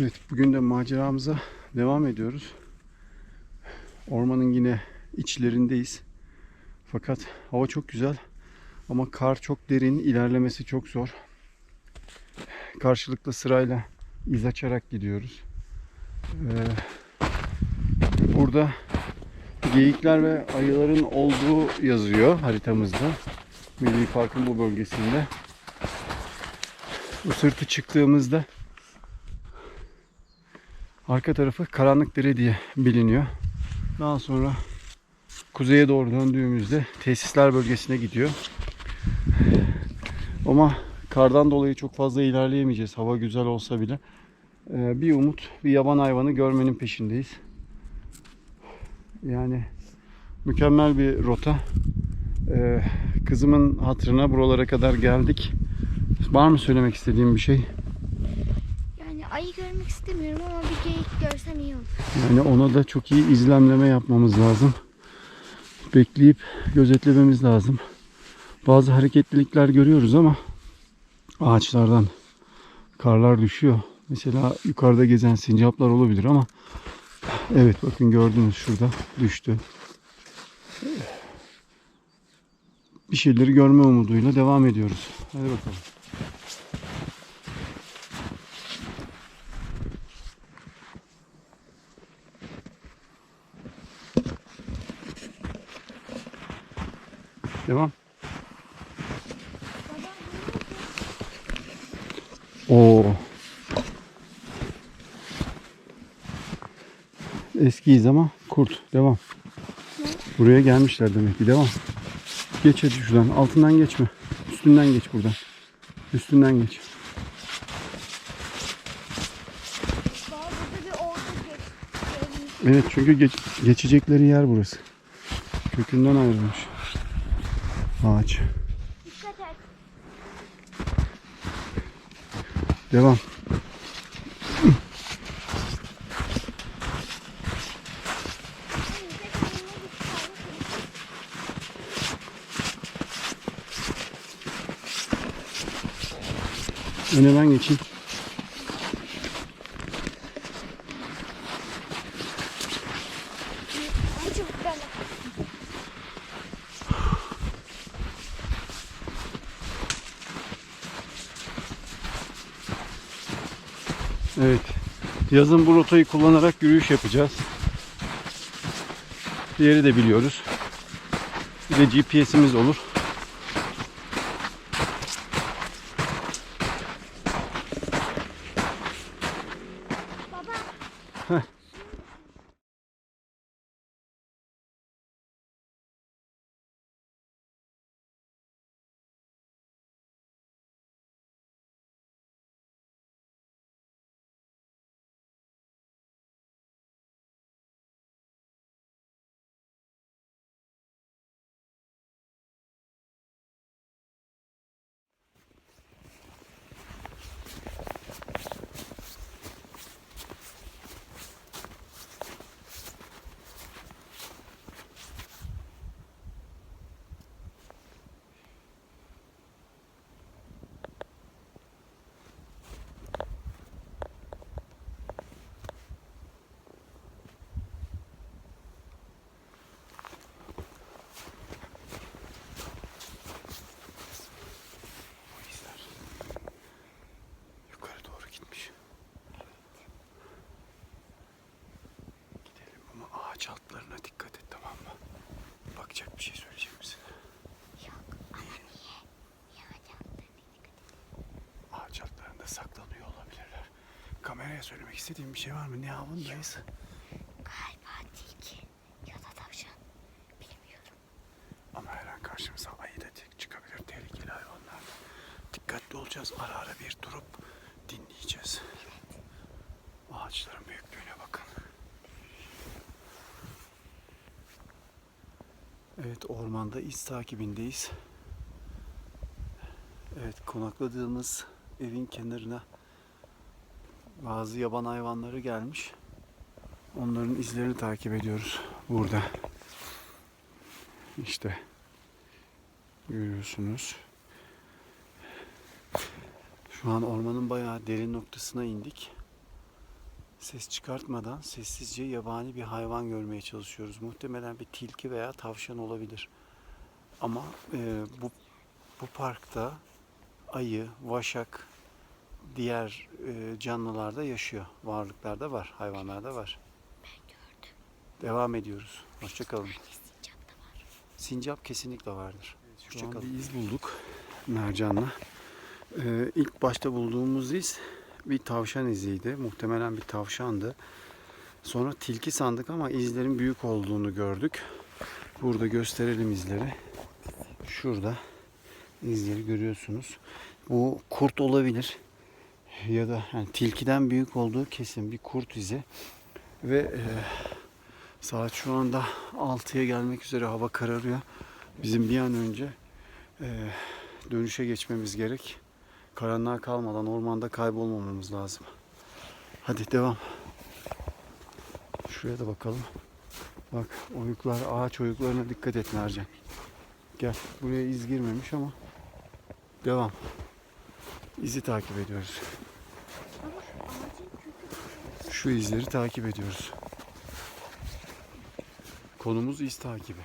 Evet, bugün de maceramıza devam ediyoruz. Ormanın yine içlerindeyiz. Fakat hava çok güzel ama kar çok derin, ilerlemesi çok zor. Karşılıklı sırayla iz açarak gidiyoruz. Ee, burada geyikler ve ayıların olduğu yazıyor haritamızda. Milli Park'ın bu bölgesinde. Bu sırtı çıktığımızda Arka tarafı Karanlıkdere diye biliniyor. Daha sonra kuzeye doğru döndüğümüzde tesisler bölgesine gidiyor. Ama kardan dolayı çok fazla ilerleyemeyeceğiz. Hava güzel olsa bile. Ee, Bir umut, bir yaban hayvanı görmenin peşindeyiz. Yani mükemmel bir rota. Ee, Kızımın hatırına buralara kadar geldik. Var mı söylemek istediğim bir şey? Ayı görmek istemiyorum ama bir geyik görsem iyi olur. Yani ona da çok iyi izlemleme yapmamız lazım. Bekleyip gözetlememiz lazım. Bazı hareketlilikler görüyoruz ama ağaçlardan karlar düşüyor. Mesela yukarıda gezen sincaplar olabilir ama evet bakın gördünüz şurada düştü. Bir şeyleri görme umuduyla devam ediyoruz. Hadi bakalım. Devam. Oo. Eskiyiz ama kurt. Devam. Buraya gelmişler demek ki. Devam. Geç hadi şuradan. Altından geçme. Üstünden geç buradan. Üstünden geç. Evet çünkü geç- geçecekleri yer burası. Kökünden ayrılmış. Ağaç. Dikkat et. Devam. Öne ben geçeyim. Çabuk ben Evet. Yazın bu rotayı kullanarak yürüyüş yapacağız. Yeri de biliyoruz. Bir de GPS'imiz olur. Baba. Bu izler yukarı doğru gitmiş. Gidelim ama ağaç altlarına dikkat et tamam mı? Bakacak bir şey söyleyecek misin? Yok ama niye? Yağacağım Ağaç altlarında saklanıyor olabilirler. Kameraya söylemek istediğim bir şey var mı? Ne avındayız? Galiba tilki ya da tavşan. Bilmiyorum. Ama her an karşımıza ayı da tek çıkabilir. Tehlikeli hayvanlar. Dikkatli olacağız. Ara ara bir durup dinleyeceğiz. Ağaçların büyüklüğüne bakın. Evet ormanda iz takibindeyiz. Evet konakladığımız evin kenarına bazı yaban hayvanları gelmiş. Onların izlerini takip ediyoruz burada. İşte görüyorsunuz. Şu an ormanın bayağı derin noktasına indik. Ses çıkartmadan sessizce yabani bir hayvan görmeye çalışıyoruz. Muhtemelen bir tilki veya tavşan olabilir. Ama e, bu bu parkta ayı, vaşak, diğer e, canlılar da yaşıyor. Varlıklar da var, hayvanlar da var. Devam ediyoruz. Hoşçakalın. Sincap kesinlikle vardır. Şu an bir iz bulduk mercanla. Ee, ilk başta bulduğumuz iz bir tavşan iziydi. Muhtemelen bir tavşandı. Sonra tilki sandık ama izlerin büyük olduğunu gördük. Burada gösterelim izleri. Şurada izleri görüyorsunuz. Bu kurt olabilir. Ya da yani tilkiden büyük olduğu kesin bir kurt izi. Ve e, saat şu anda 6'ya gelmek üzere hava kararıyor. Bizim bir an önce e, dönüşe geçmemiz gerek. Karanlığa kalmadan ormanda kaybolmamamız lazım. Hadi devam. Şuraya da bakalım. Bak oyuklar, ağaç oyuklarına dikkat et Mercan. Gel. Buraya iz girmemiş ama devam. İzi takip ediyoruz. Ama şu ağacın kökü Şu izleri takip ediyoruz. Konumuz iz takibi.